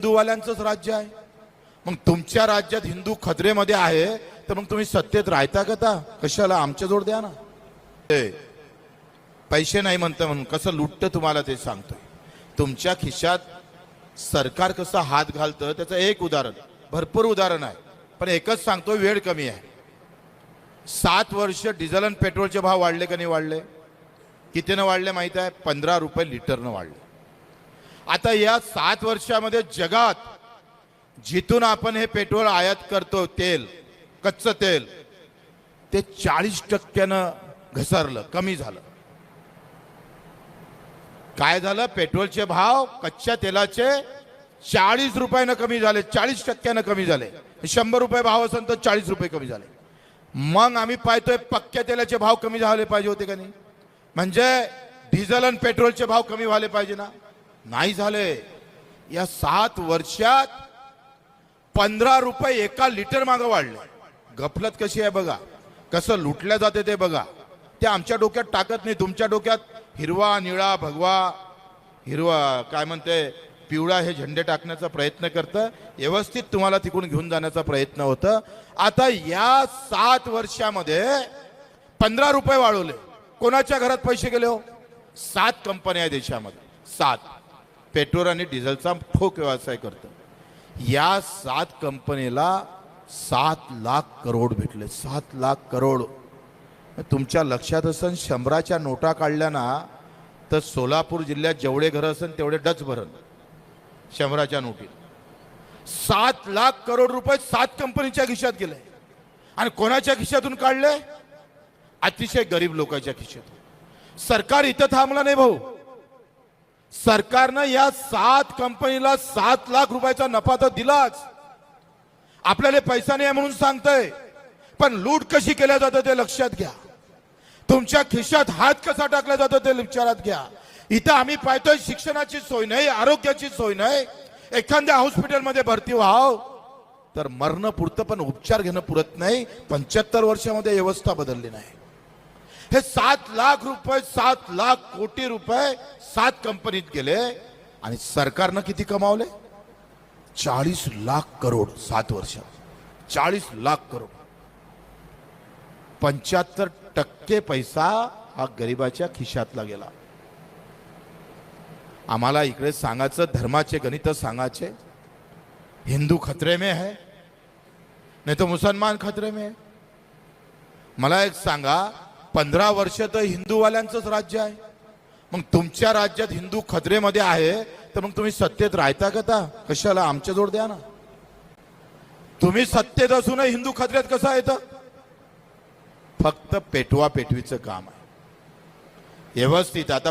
हिंदूवाल्यांचंच राज्य आहे. मग तुमच्या राज्यात हिंदू खत्रेमध्ये आहे तर मग तुम्ही सत्तेत राहता का कशाला? आमच्या जोड द्या ना. पैसे नाही म्हणतं म्हणून कसं लुटतं तुम्हाला ते सांगतोय. तुमच्या खिशात सरकार कसं हात घालतं त्याचं एक उदाहरण भरपूर उदाहरण आहे. पण एकच सांगतो वेळ कमी आहे. सात वर्ष डिझेल आणि पेट्रोलचे भाव वाढले का नाही वाढले? कितीनं वाढले माहीत आहे? पंधरा रुपये लिटरनं वाढले. आता या सात वर्षामध्ये जगात जिथून आपण हे पेट्रोल आयात करतो तेल कच्चं तेल ते चाळीस टक्क्यानं घसरलं कमी झालं. काय झालं? पेट्रोलचे भाव कच्च्या तेलाचे चाळीस रुपयानं कमी झाले चाळीस टक्क्यानं कमी झाले. शंभर रुपये भाव असेल तर चाळीस रुपये कमी झाले. मग आम्ही पाहतोय पक्क्या तेलाचे भाव कमी झाले पाहिजे होते का नाही? म्हणजे डिझेल आणि पेट्रोलचे भाव कमी व्हायला पाहिजे ना? नाही झाले. या सात वर्षात पंधरा रुपये एका लिटर मागं वाढले. गफलत कशी आहे बघा. कसं लुटल्या जाते ते बघा. ते आमच्या डोक्यात टाकत नाही. तुमच्या डोक्यात हिरवा निळा भगवा हिरवा काय म्हणते पिवळा हे झेंडे टाकण्याचा प्रयत्न करतं. व्यवस्थित तुम्हाला तिकडून घेऊन जाण्याचा प्रयत्न होतं. आता या सात वर्षामध्ये पंधरा रुपये वाढवले. कोणाच्या घरात पैसे गेले हो? सात कंपन्या आहे देशामध्ये. सात. पेट्रोल आणि डिझेलचा ठोक व्यवसाय करतं. या सात कंपनीला सात लाख करोड भेटले. सात लाख करोड. तुमच्या लक्षात असन शंभराच्या नोटा काढल्या ना तर सोलापूर जिल्ह्यात जेवढे घरं असन तेवढे डच भरण. शंभराच्या नोटी. सात लाख करोड रुपये सात कंपनीच्या खिशात गेले. आणि कोणाच्या खिशातून काढले? अतिशय गरीब लोकांच्या खिशातून. सरकार इथं थांबलं नाही भाऊ. सरकारनं या सात कंपनीला सात लाख रुपयाचा नफा तर दिलाच. आपल्याला पैसा नाही आहे म्हणून सांगतय पण लूट कशी केल्या जातं ते लक्षात घ्या. तुमच्या खिशात हात कसा टाकला जातो ते विचारात घ्या. इथं आम्ही पाहतोय शिक्षणाची सोय नाही आरोग्याची सोय नाही. एखाद्या हॉस्पिटलमध्ये भरती व्हाव. तर मरणं पुरतं पण उपचार घेणं पुरत नाही. पंच्याहत्तर वर्षामध्ये व्यवस्था बदलली नाही. हे सात लाख रुपये सात लाख कोटी रुपये सात कंपनीत गेले आणि सरकारनं किती कमावले? चाळीस लाख करोड सात वर्षात चाळीस लाख करोड. पंच्याहत्तर टक्के पैसा हा गरिबाच्या खिशातला गेला. आम्हाला इकडे सांगायचं धर्माचे गणित सांगायचे. हिंदू खतरे में है नाही तो मुसलमान खतरे में है. मला एक सांगा पंधरा वर्ष तर हिंदूवाल्यांचंच राज्य आहे. मग तुमच्या राज्यात हिंदू खतरेमध्ये आहे तर मग तुम्ही सत्तेत राहता का कशाला? आमच्या जोड द्या ना. तुम्ही सत्तेत असूनही हिंदू खतऱ्यात कसं येतं फक्त पेटवा पेटवीचं काम आहे. व्यवस्थित आता